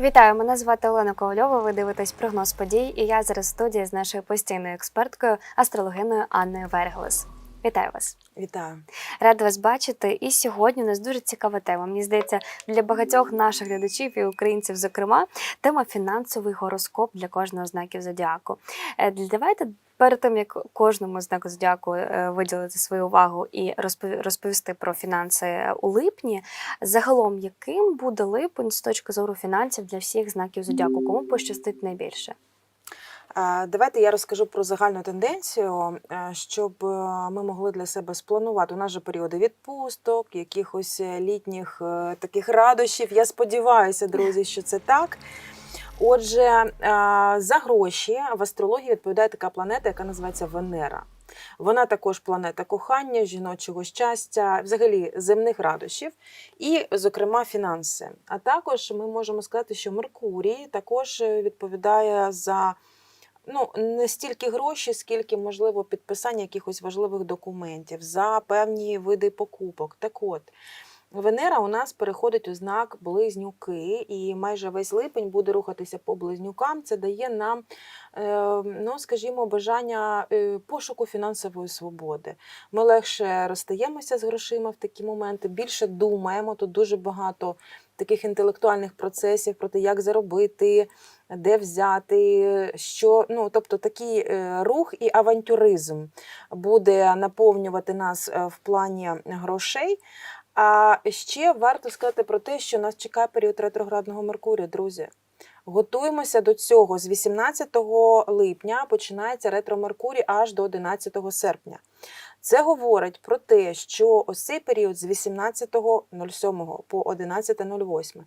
Вітаю, мене звати Олена Ковальова. Ви дивитесь прогноз подій, і я зараз в студії з нашою постійною експерткою, астрологиною Анною Вергелес. Вітаю вас! Вітаю. Рада вас бачити. І сьогодні у нас дуже цікава тема. Мені здається, для багатьох наших глядачів і українців, зокрема, тема фінансовий гороскоп для кожного знаків зодіаку. Е, Давайте перед тим як кожному знаку зодіаку е, виділити свою увагу і розпов- розповісти про фінанси е, у липні. Загалом, яким буде липень з точки зору фінансів для всіх знаків зодіаку? Кому пощастить найбільше? Давайте я розкажу про загальну тенденцію, е, щоб е, ми могли для себе спланувати. У нас же періоди відпусток, якихось е, літніх таких радощів. Я сподіваюся, друзі, що це так. Отже, за гроші в астрології відповідає така планета, яка називається Венера. Вона також планета кохання, жіночого щастя, взагалі земних радощів, і, зокрема, фінанси. А також ми можемо сказати, що Меркурій також відповідає за ну, не стільки гроші, скільки, можливо, підписання якихось важливих документів за певні види покупок. Так от, Венера у нас переходить у знак близнюки, і майже весь липень буде рухатися по близнюкам. Це дає нам, е, ну, скажімо, бажання е, пошуку фінансової свободи. Ми легше розстаємося з грошима в такі моменти, більше думаємо. Тут дуже багато таких інтелектуальних процесів про те, як заробити, де взяти, що ну, тобто такий е, рух і авантюризм буде наповнювати нас в плані грошей. А ще варто сказати про те, що нас чекає період ретроградного Меркурія, друзі. Готуємося до цього. З 18 липня починається ретро Меркурій аж до 11 серпня. Це говорить про те, що ось цей період з 18.07 по 11.08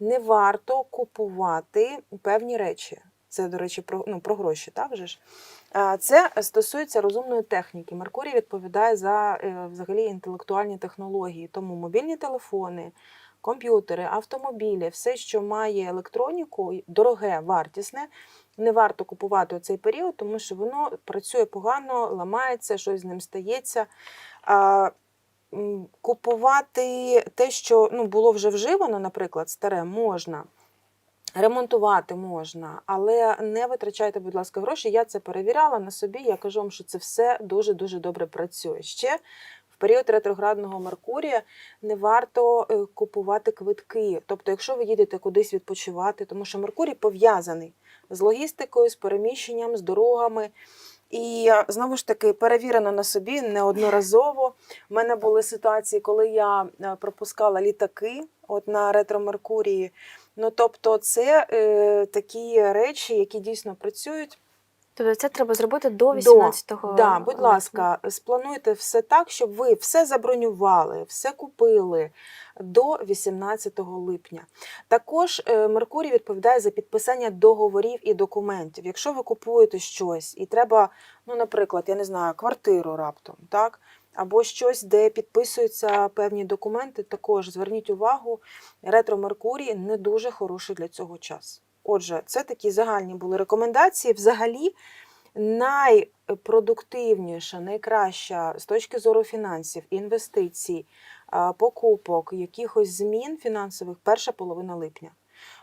не варто купувати певні речі. Це, до речі, про, ну, про гроші, так вже ж? Це стосується розумної техніки. Меркурій відповідає за е, взагалі інтелектуальні технології, тому мобільні телефони, комп'ютери, автомобілі, все, що має електроніку, дороге, вартісне, не варто купувати у цей період, тому що воно працює погано, ламається, щось з ним стається. А, Купувати те, що ну, було вже вживано, наприклад, старе, можна. Ремонтувати можна, але не витрачайте, будь ласка, гроші. Я це перевіряла на собі. Я кажу вам, що це все дуже дуже добре працює. Ще в період ретроградного Меркурія не варто е, купувати квитки. Тобто, якщо ви їдете кудись відпочивати, тому що Меркурій пов'язаний з логістикою, з переміщенням, з дорогами. І е, знову ж таки перевірено на собі неодноразово. У мене були ситуації, коли я е, пропускала літаки от на ретро Меркурії. Ну, тобто, це е, такі речі, які дійсно працюють. Тобто це треба зробити до 18-го. Да, будь ласка, сплануйте все так, щоб ви все забронювали, все купили до 18 липня. Також е, Меркурій відповідає за підписання договорів і документів. Якщо ви купуєте щось і треба, ну, наприклад, я не знаю, квартиру раптом, так? Або щось, де підписуються певні документи, також зверніть увагу, ретро Меркурій не дуже хороший для цього час. Отже, це такі загальні були рекомендації. Взагалі, найпродуктивніша, найкраща з точки зору фінансів, інвестицій, покупок, якихось змін фінансових перша половина липня.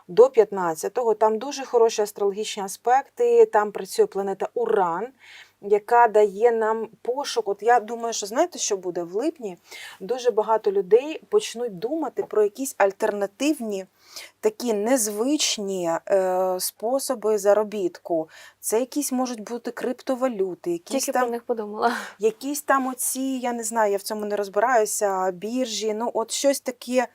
До 15-го там дуже хороші астрологічні аспекти. Там працює планета Уран, яка дає нам пошук. От я думаю, що знаєте, що буде в липні? Дуже багато людей почнуть думати про якісь альтернативні, такі незвичні е, способи заробітку. Це якісь можуть бути криптовалюти, якісь Тільки там про них подумала. якісь там оці, я не знаю, я в цьому не розбираюся, біржі, ну от щось таке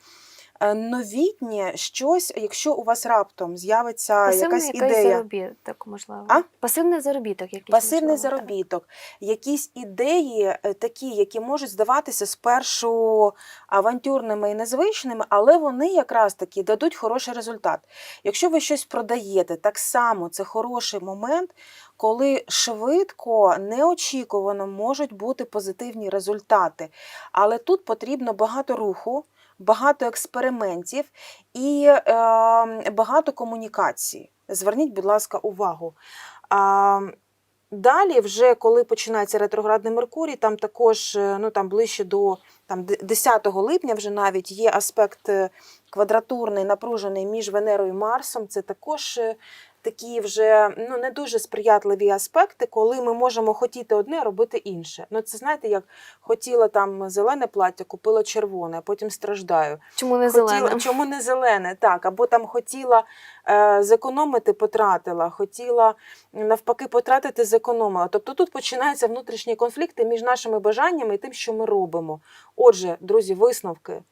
новітнє, щось, якщо у вас раптом з'явиться Пасивний якась ідея. заробіток, можливо. А? Пасивний заробіток якийсь. Пасивний можливо, так. якісь ідеї е, такі, які можуть здаватися спершу авантюрними і незвичними, але вони якраз таки дадуть хороший результат. Якщо ви щось продаєте, так само це хороший момент, коли швидко, неочікувано можуть бути позитивні результати. Але тут потрібно багато руху, багато експериментів і е, багато комунікації. Зверніть, будь ласка, увагу. А, Далі, вже коли починається ретроградний Меркурій, там також е, ну, там ближче до там 10 липня вже навіть є аспект е, квадратурний, напружений між Венерою і Марсом. Це також е, такі вже ну, не дуже сприятливі аспекти, коли ми можемо хотіти одне, а робити інше. Ну, це знаєте, як хотіла там зелене плаття, купила червоне, а потім страждаю. Чому не Хотіла, зелена? чому не зелене? Так, або там хотіла е, зекономити, потратила, хотіла навпаки потратити, зекономила. Тобто тут починаються внутрішні конфлікти між нашими бажаннями і тим, що ми робимо. Отже, друзі, висновки.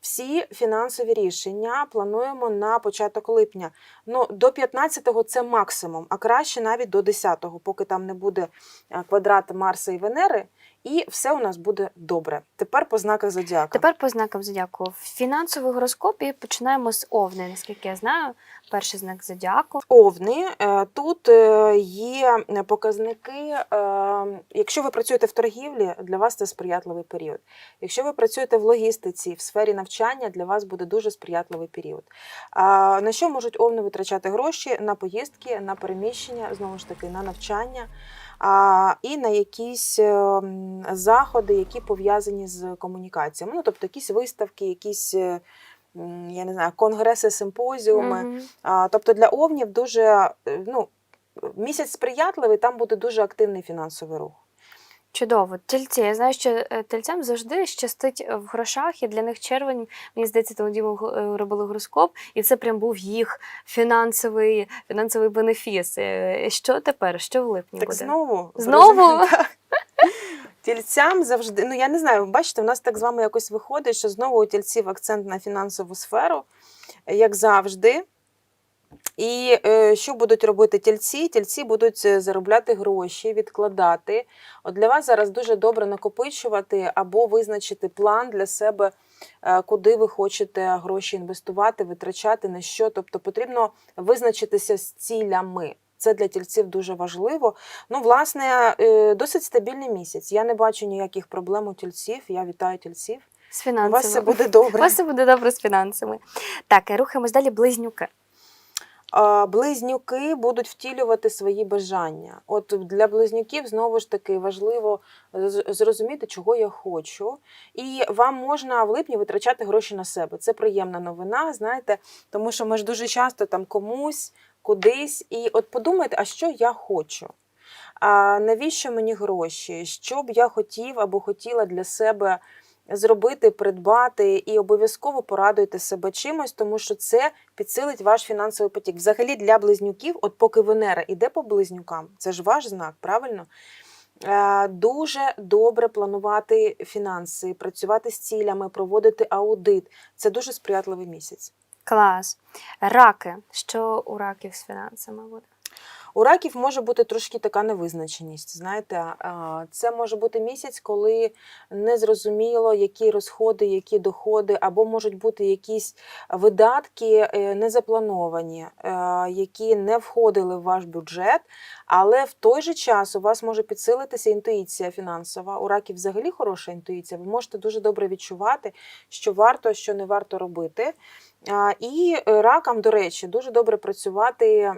Всі фінансові рішення плануємо на початок липня. Ну, до 15-го це максимум, а краще навіть до 10-го, поки там не буде е, квадрат Марса і Венери, і все у нас буде добре. Тепер по знаках зодіака. Тепер по знакам зодіаку. В фінансовій гороскопі починаємо з овни, наскільки я знаю. Перший знак зодіаку. Овни е, тут е, є показники. е, Якщо ви працюєте в торгівлі, для вас це сприятливий період. Якщо ви працюєте в логістиці, в сфері навчання, для вас буде дуже сприятливий період. На що можуть овни витрачати гроші? На поїздки, на переміщення, знову ж таки, на навчання. А, і на якісь е, заходи, які пов'язані з комунікаціями. Ну, тобто якісь виставки, якісь, е, я не знаю, конгреси, симпозіуми. Мгм. А, Тобто для овнів дуже е, ну, місяць сприятливий, там буде дуже активний фінансовий рух. Чудово. Тельці. Я знаю, що е, тельцям завжди щастить в грошах, і для них червень, мені здається, тоді ми е, робили гороскоп, і це прям був їх фінансовий, фінансовий бенефіс. Е, Що тепер? Що в липні Так буде? знову Знову? так. Тільцям завжди, ну я не знаю, бачите, у нас так з вами якось виходить, що знову у тільців акцент на фінансову сферу, як завжди. І е, що будуть робити тільці? Тільці будуть е, заробляти гроші, відкладати. От для вас зараз дуже добре накопичувати або визначити план для себе, е, куди ви хочете гроші інвестувати, витрачати, на що. Тобто потрібно визначитися з цілями. Це для тільців дуже важливо. Ну, власне, е, досить стабільний місяць. Я не бачу ніяких проблем у тільців. Я вітаю тільців. З У фінансами. вас все буде У добре. вас все буде добре з фінансами. Так, рухаємось далі. Близнюки. Близнюки будуть втілювати свої бажання. От для близнюків знову ж таки важливо зрозуміти, чого я хочу. І вам можна в липні витрачати гроші на себе. Це приємна новина, знаєте, тому що ми ж дуже часто там комусь, кудись, і от подумайте, а що я хочу? А навіщо мені гроші? Що б я хотів або хотіла для себе зробити, придбати, і обов'язково порадуйте себе чимось, тому що це підсилить ваш фінансовий потік. Взагалі для близнюків, от поки Венера іде по близнюкам, це ж ваш знак, правильно? Е, Дуже добре планувати фінанси, працювати з цілями, проводити аудит. Це дуже сприятливий місяць. Клас. Раки. Що у раків з фінансами буде? У раків може бути трошки така невизначеність. Знаєте, це може бути місяць, коли незрозуміло, які розходи, які доходи, або можуть бути якісь видатки е, незаплановані, е, які не входили в ваш бюджет, але в той же час у вас може підсилитися інтуїція фінансова. У раків взагалі хороша інтуїція. Ви можете дуже добре відчувати, що варто, що не варто робити. І е, ракам, до речі, дуже добре працювати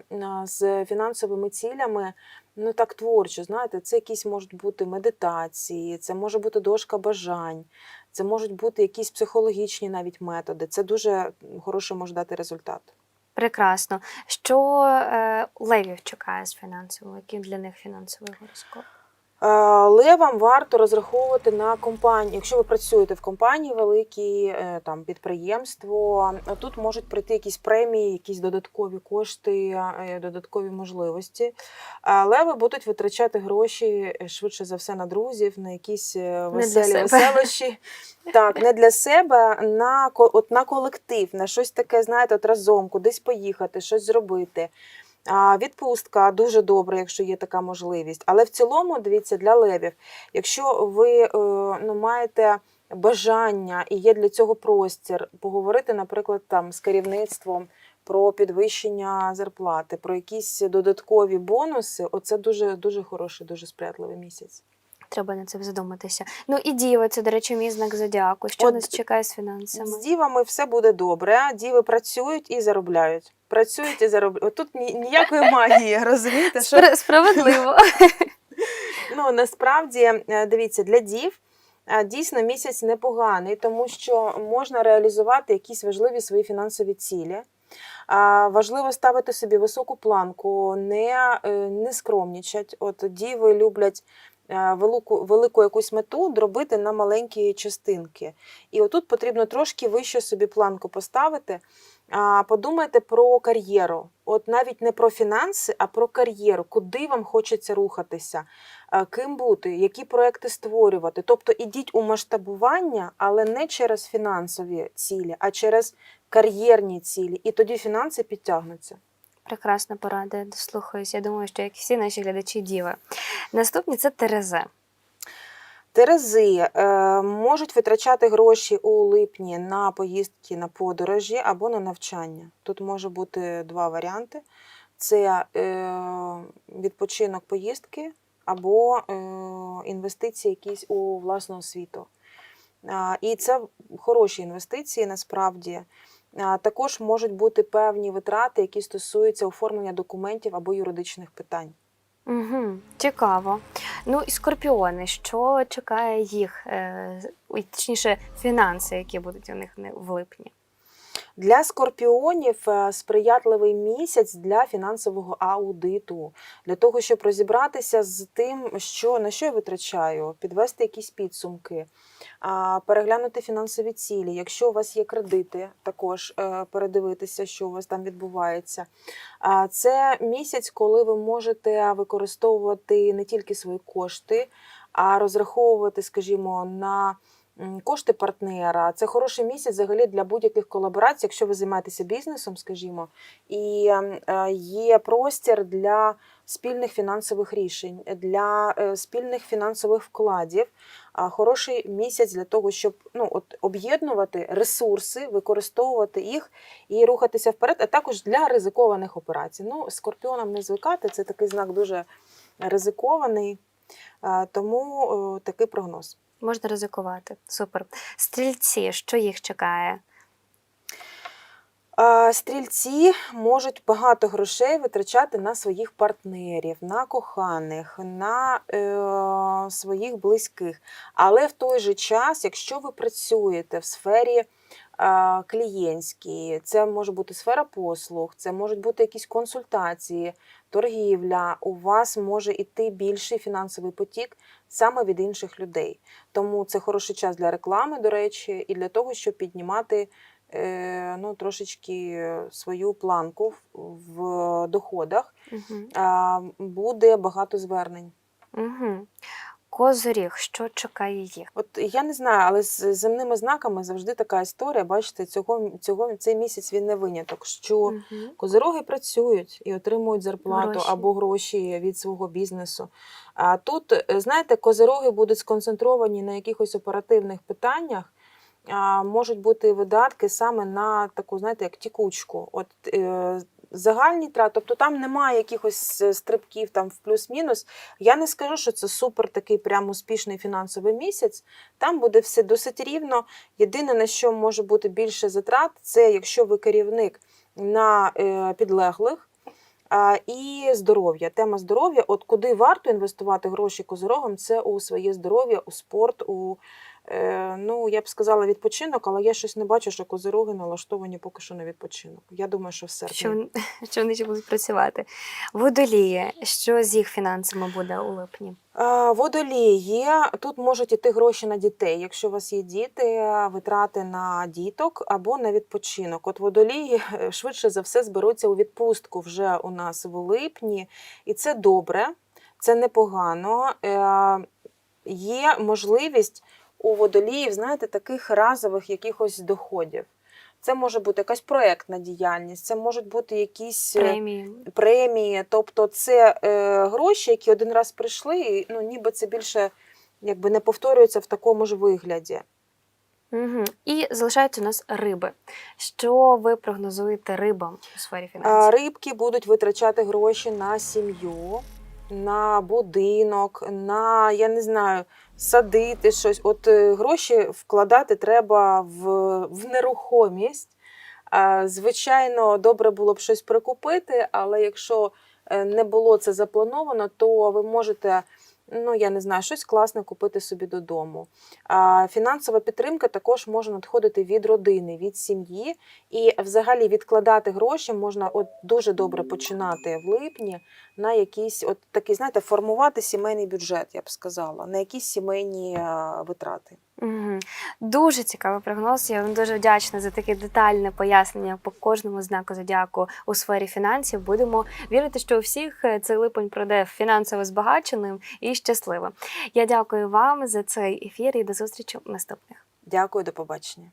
з фінансовими цілями. Ну так творчо, знаєте, це якісь можуть бути медитації, це може бути дошка бажань, це можуть бути якісь психологічні навіть методи. Це дуже хороший може дати результат. Прекрасно. Що е, левів чекає з фінансовим? Який для них фінансовий гороскоп? Е, Левам варто розраховувати на компанію. Якщо ви працюєте в компанії великій, е, там підприємство, тут можуть прийти якісь премії, якісь додаткові кошти, е, додаткові можливості. А Леви будуть витрачати гроші е, швидше за все на друзів, на якісь е, веселі веселощі. Так, не для себе, на от на колектив, на щось таке, знаєте, от разом, кудись поїхати, щось зробити. А, Відпустка дуже добре, якщо є така можливість. Але в цілому, дивіться, для левів, якщо ви е, ну, маєте бажання і є для цього простір, поговорити, наприклад, там з керівництвом про підвищення зарплати, про якісь додаткові бонуси, оце дуже дуже хороший, дуже сприятливий місяць. Треба на це задуматися. Ну і діва, це, до речі, мій знак зодіаку. Що От нас чекає з фінансами? З дівами все буде добре. Діви працюють і заробляють. Працюють і заробляють. Тут ніякої магії, розумієте? Що Справедливо. Ну, насправді, е, дивіться, для дів дійсно місяць непоганий, тому що можна реалізувати якісь важливі свої фінансові цілі. Важливо ставити собі високу планку, не, е, не скромнічать. От діви люблять е, велику, велику якусь мету дробити на маленькі частинки. І отут потрібно трошки вище собі планку поставити. Подумайте про кар'єру. От навіть не про фінанси, а про кар'єру, куди вам хочеться рухатися, ким бути, які проекти створювати. Тобто ідіть у масштабування, але не через фінансові цілі, а через кар'єрні цілі. І тоді фінанси підтягнуться. Прекрасна порада, дослухаюсь. Я думаю, що як всі наші глядачі діви. Наступні це Терези. Терези е, можуть витрачати гроші у липні на поїздки на подорожі або на навчання. Тут може бути два варіанти: це е, відпочинок поїздки або е, інвестиції якісь у власну освіту. І це хороші інвестиції насправді. Також можуть бути певні витрати, які стосуються оформлення документів або юридичних питань. Угу, цікаво. Ну і скорпіони, що чекає їх, е, точніше, фінанси, які будуть у них в липні. Для скорпіонів е, сприятливий місяць для фінансового аудиту, для того, щоб розібратися з тим, що на що я витрачаю, підвести якісь підсумки, переглянути фінансові цілі. Якщо у вас є кредити, також е, передивитися, що у вас там відбувається. Це місяць, коли ви можете використовувати не тільки свої кошти, а розраховувати, скажімо, на кошти партнера. Це хороший місяць взагалі для будь-яких колаборацій, якщо ви займаєтеся бізнесом, скажімо, і ем, е, є простір для спільних фінансових рішень, для е, спільних фінансових вкладів. Хороший місяць для того, щоб ну, от, об'єднувати ресурси, використовувати їх і рухатися вперед, а також для ризикованих операцій. Ну, скорпіонам не звикати, це такий знак дуже ризикований, тому е, такий прогноз. Можна ризикувати. Супер. Стрільці, що їх чекає? Стрільці можуть багато грошей витрачати на своїх партнерів, на коханих, на е, своїх близьких. Але в той же час, якщо ви працюєте в сфері е, клієнтській, це може бути сфера послуг, це можуть бути якісь консультації, торгівля, у вас може йти більший фінансовий потік саме від інших людей. Тому це хороший час для реклами, до речі, і для того, щоб піднімати е, ну, трошечки свою планку в- доходах. Угу. Буде багато звернень. Угу. Козоріг, що чекає їх? От я не знаю, але з земними знаками завжди така історія. Бачите, цього, цього цей місяць він не виняток. Що Угу. Козироги працюють і отримують зарплату Гроші. або гроші від свого бізнесу. А тут, е, знаєте, козироги будуть сконцентровані на якихось оперативних питаннях. Можуть бути видатки саме на таку, знаєте, як тікучку. От е, загальні трати, тобто там немає якихось е, стрибків там в плюс-мінус. Я не скажу, що це супер такий прям успішний фінансовий місяць. Там буде все досить рівно. Єдине, на що може бути більше затрат, це якщо ви керівник на е, підлеглих. І здоров'я. Тема здоров'я. От куди варто інвестувати гроші козирогам, це у своє здоров'я, у спорт, у ну я б сказала відпочинок, але я щось не бачу, що козироги налаштовані поки що на відпочинок. Я думаю, що все. Що, що вони ще будуть працювати? Водолії, що з їх фінансами буде у липні? Е, Водолії тут можуть іти гроші на дітей. Якщо у вас є діти, витрати на діток або на відпочинок. От водолії е, швидше за все зберуться у відпустку вже у нас в липні, і це добре, це непогано. Е, Є можливість у водоліїв, знаєте, таких разових якихось доходів. Це може бути якась проектна діяльність, це можуть бути якісь е, Премії. премії. Тобто це е, гроші, які один раз прийшли, і ну, ніби це більше якби не повторюється в такому ж вигляді. Угу. І залишаються у нас риби. Що ви прогнозуєте рибам у сфері фінансів? Рибки будуть витрачати гроші на сім'ю, на будинок, на я не знаю, садити щось. От е, гроші вкладати треба в, в нерухомість. Звичайно, добре було б щось прикупити, але якщо е, не було це заплановано, то ви можете ну я не знаю, щось класне купити собі додому. Фінансова підтримка також може надходити від родини, від сім'ї. І взагалі відкладати гроші можна от дуже добре починати в липні на якісь, от такий, знаєте, формувати сімейний бюджет, я б сказала, на якісь сімейні витрати. Угу. Дуже цікавий прогноз. Я вам дуже вдячна за таке детальне пояснення по кожному знаку зодіаку у сфері фінансів. Будемо вірити, що у всіх е, цей липень пройде фінансово збагаченим і щасливим. Я дякую вам за цей ефір і до зустрічі в наступних. Дякую, до побачення.